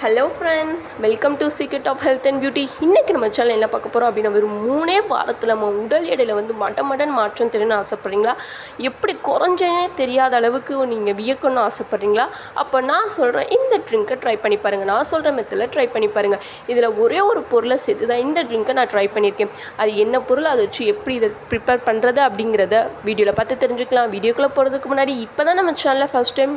Hello friends welcome to secret of health and beauty இன்றைக்கி நம்ம channel என்ன பார்க்க போகிறோம் அப்படின்னா வெறும் மூணே வாரத்தில் நம்ம உடல் எடையில் வந்து மட மடன் மாற்றம் தெரியணும்னு ஆசைப்பட்றீங்களா? எப்படி குறைஞ்சனே தெரியாத அளவுக்கு நீங்கள் வியக்கணும்னு ஆசைப்பட்றீங்களா? அப்போ நான் சொல்கிறேன் இந்த ட்ரிங்க்கை ட்ரை பண்ணி பாருங்கள் நான் சொல்கிற மெத்தில் ட்ரை பண்ணி பாருங்கள் இதில் ஒரே ஒரு பொருளை சேர்த்து தான் இந்த ட்ரிங்க்கை நான் ட்ரை பண்ணியிருக்கேன். அது என்ன பொருள்? அதை வச்சு எப்படி இதை ப்ரிப்பேர் பண்ணுறது அப்படிங்கிறத வீடியோவில் பார்த்து தெரிஞ்சுக்கலாம். வீடியோக்குள்ளே போகிறதுக்கு முன்னாடி இப்போ தான் நம்ம சேனலில் ஃபஸ்ட் டைம்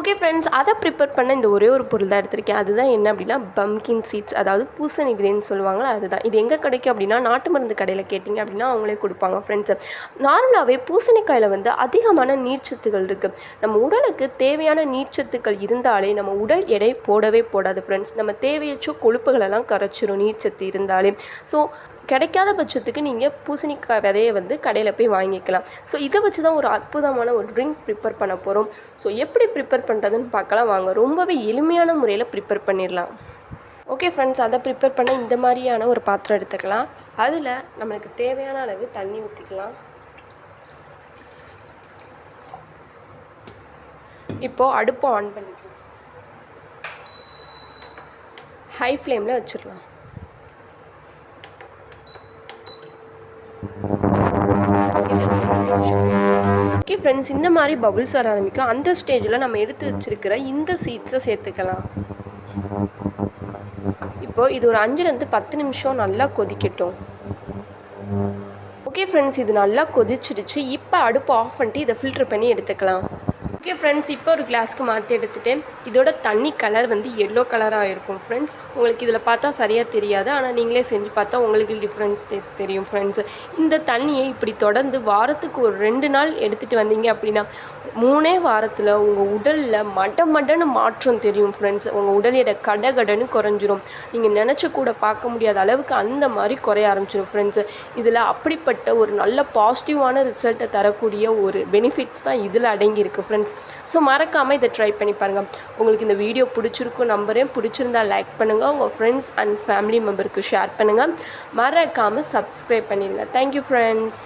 ஓகே ஃப்ரெண்ட்ஸ் அதை ப்ரிப்பேர் பண்ண இந்த ஒரே ஒரு பொருள் தான் எடுத்திருக்கேன். அதுதான் என்ன அப்படின்னா பம்கின் சீட்ஸ் அதாவது பூசணி விதைன்னு சொல்லுவாங்களா அதுதான். இது எங்கே கிடைக்கும் அப்படின்னா நாட்டு மருந்து கடையில் கேட்டிங்க அப்படின்னா அவங்களே கொடுப்பாங்க ஃப்ரெண்ட்ஸ் நார்மலாகவே பூசணிக்காயில் வந்து அதிகமான நீர்ச்சத்துகள் இருக்குது நம்ம உடலுக்கு தேவையான நீர்ச்சத்துக்கள் இருந்தாலே நம்ம உடல் எடை போடவே போடாது ஃப்ரெண்ட்ஸ் நம்ம தேவையற்ற கொழுப்புகளெல்லாம் கரைச்சிரும் நீர்ச்சத்து இருந்தாலே. ஸோ கிடைக்காத பட்சத்துக்கு நீங்கள் பூசணிக்காய் விதையை வந்து கடையில் போய் வாங்கிக்கலாம். ஸோ இதை வச்சு தான் ஒரு அற்புதமான ஒரு ட்ரிங்க் ப்ரிப்பேர் பண்ண போகிறோம் ஸோ எப்படி ப்ரிப்பேர் பண்ணுறதுன்னு பார்க்கலாம். வாங்க ரொம்பவே எளிமையான முறையில் ப்ரிப்பேர் பண்ணிடலாம். ஓகே ஃப்ரெண்ட்ஸ் அதை ப்ரிப்பேர் பண்ண இந்த மாதிரியான ஒரு பாத்திரம் எடுத்துக்கலாம். அதில் நம்மளுக்கு தேவையான அளவு தண்ணி ஊற்றிக்கலாம் இப்போது அடுப்பை ஆன் பண்ணிக்கலாம். ஹை ஃப்ளேமில் வச்சிடலாம். ஓகே ஃப்ரெண்ட்ஸ் இந்த மாதிரி பபுள்ஸ் வர ஆரம்பிக்கும். அந்த ஸ்டேஜில் நம்ம எடுத்து வச்சிருக்கிற இந்த சீட்ஸை சேர்த்துக்கலாம். இப்போ இது ஒரு அஞ்சுலேருந்து பத்து நிமிஷம் நல்லா கொதிக்கட்டும். ஓகே ஃப்ரெண்ட்ஸ் இது நல்லா கொதிச்சிடுச்சு. இப்போ அடுப்பு ஆஃப் பண்ணிட்டு இதை ஃபில்டர் பண்ணி எடுத்துக்கலாம். ஓகே ஃப்ரெண்ட்ஸ் இப்போ ஒரு கிளாஸ்க்கு மாற்றி எடுத்துகிட்டு இதோட தண்ணி கலர் வந்து எல்லோ கலராக இருக்கும் ஃப்ரெண்ட்ஸ் உங்களுக்கு இதில் பார்த்தா சரியாக தெரியாது. ஆனால் நீங்களே செஞ்சு பார்த்தா உங்களுக்கு டிஃப்ரென்ஸ் தெரியும் ஃப்ரெண்ட்ஸ் இந்த தண்ணியை இப்படி தொடர்ந்து வாரத்துக்கு ஒரு ரெண்டு நாள் எடுத்துகிட்டு வந்தீங்க அப்படின்னா மூணே வாரத்தில் உங்கள் உடலில் மட மடன்னு மாற்றம் தெரியும் ஃப்ரெண்ட்ஸ் உங்கள் உடல் எடை கடகடன்னு குறைஞ்சிரும். நீங்கள் நினச்ச கூட பார்க்க முடியாத அளவுக்கு அந்த மாதிரி குறைய ஆரம்பிச்சிடும் ஃப்ரெண்ட்ஸ் இதில் அப்படிப்பட்ட ஒரு நல்ல பாசிட்டிவான ரிசல்ட்டை தரக்கூடிய ஒரு பெனிஃபிட்ஸ் தான் இதில் அடங்கியிருக்கு ஃப்ரெண்ட்ஸ் ஸோ மறக்காமல் இதை ட்ரை பண்ணி பாருங்கள் உங்களுக்கு இந்த வீடியோ பிடிச்சிருக்கும் நம்பரையும் பிடிச்சிருந்தா லைக் பண்ணுங்கள் உங்கள் ஃப்ரெண்ட்ஸ் அண்ட் ஃபேமிலி மெம்பருக்கு ஷேர் பண்ணுங்கள் மறக்காமல் சப்ஸ்கிரைப் பண்ணிடுங்க தேங்க்யூ ஃப்ரெண்ட்ஸ்